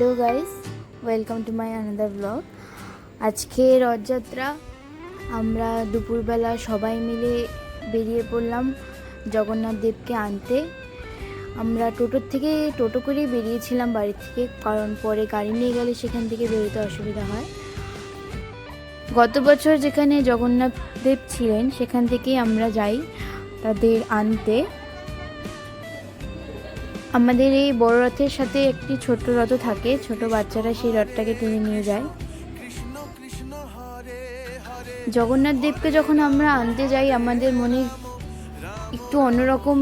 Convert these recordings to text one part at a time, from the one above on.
Hello guys welcome to my another blog আজকে রথযাত্রা। আমরা দুপুরবেলা সবাই মিলে বেরিয়ে পড়লাম জগন্নাথ দেবকে আনতে। আমরা টোটোর থেকে টোটো করেই বেরিয়েছিলাম বাড়ি থেকে, কারণ পরে গাড়ি নিয়ে গেলে সেখান থেকে বেরোতে অসুবিধা হয়। গত বছর যেখানে জগন্নাথ দেব ছিলেন, সেখান থেকেই আমরা যাই তাদের আনতে। আমাদের এই বড় রথের সাথে একটি ছোট রথও থাকে। ছোট বাচ্চারা সেই রথটাকে টেনে নিয়ে যায়। জগন্নাথ দেবকে যখন আমরা আনতে যাই, আমাদের মনে একটু অন্যরকম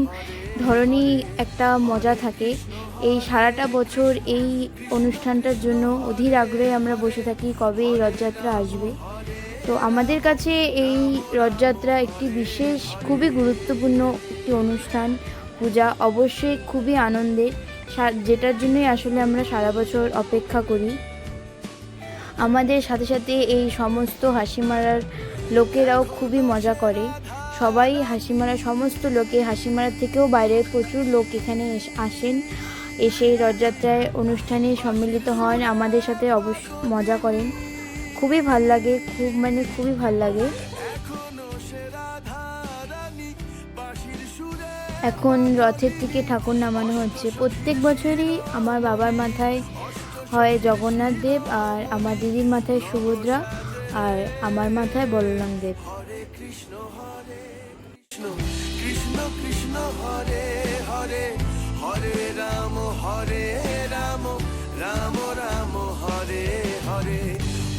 ধরনই একটা মজা থাকে। এই সারাটা বছর এই অনুষ্ঠানটার জন্য অধীর আগ্রহে আমরা বসে থাকি, কবে এই রথযাত্রা আসবে। তো আমাদের কাছে এই রথযাত্রা একটি বিশেষ, খুবই গুরুত্বপূর্ণ একটি অনুষ্ঠান। পূজা অবশ্যই খুবই আনন্দের যেটার জন্যই আসলে আমরা সারা বছর অপেক্ষা করি। আমাদের সাথে সাথে এই সমস্ত হাসি মারার লোকেরাও খুবই মজা করে। সবাই হাসি মারা সমস্ত লোকে হাসি মারার থেকেও বাইরে প্রচুর লোক এখানে আসেন। এসে রথযাত্রায় অনুষ্ঠানে সম্মিলিত হন, আমাদের সাথে অবশ্য মজা করেন। খুবই ভালো লাগে, খুব মানে খুবই ভালো লাগে। এখন রথের থেকে ঠাকুর নামানো হচ্ছে প্রত্যেক বছরই আমার বাবার মাথায় হয় জগন্নাথ দেব আর আমার দিদির মাথায় সুভদ্রা আর আমার মাথায় বলরাম দেব কৃষ্ণ কৃষ্ণ হরে হরে রাম হরে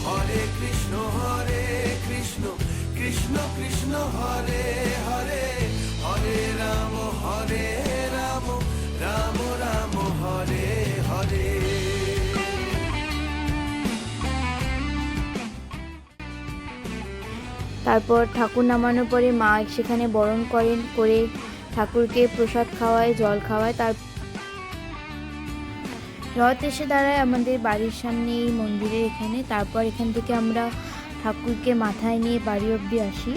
হরে কৃষ্ণ হরে কৃষ্ণ কৃষ্ণ কৃষ্ণ হরে হরে হরে রাম হরে রাম রাম রাম, হরে হরে। তারপর ঠাকুর নামানোর পরে মা সেখানে বরণ করেন, করে ঠাকুরকে প্রসাদ খাওয়ায়, জল খাওয়ায়। তার রথ এসে দাঁড়ায় আমাদের বাড়ির সামনে এই মন্দিরের এখানে। তারপর এখান থেকে আমরা ঠাকুরকে মাথায় নিয়ে বাড়ি অবধি আসি।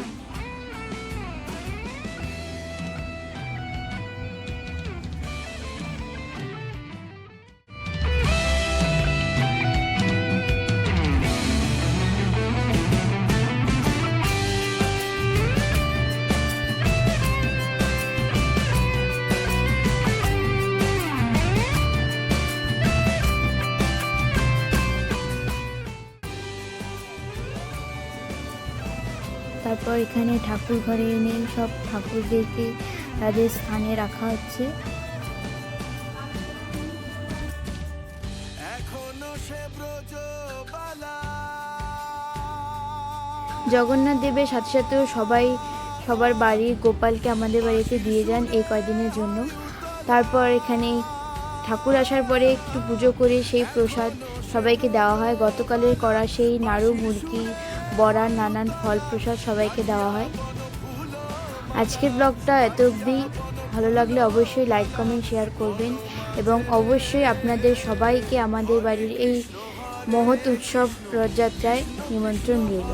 তারপর এখানে ঠাকুর ঘরে এনে সব ঠাকুরদেরকে তাদের স্থানে রাখা হচ্ছে। জগন্নাথ দেবের সাথে সাথেও সবাই সবার বাড়ির গোপালকে আমাদের বাড়িতে দিয়ে যান এই কয়দিনের জন্য। তারপর এখানে ঠাকুর আসার পরে একটু পুজো করে সেই প্রসাদ সবাইকে দেওয়া হয়। গতকালের করা সেই নাড়ু মুরগি বড়া নানান ফল প্রসাদ সবাইকে দেওয়া হয়। আজকের ব্লগটা এত অবধি। ভালো লাগলে অবশ্যই লাইক, কমেন্ট, শেয়ার করবেন এবং অবশ্যই আপনাদের সবাইকে আমাদের বাড়ির এই মহৎ উৎসব রথযাত্রায় নিমন্ত্রণ রইল।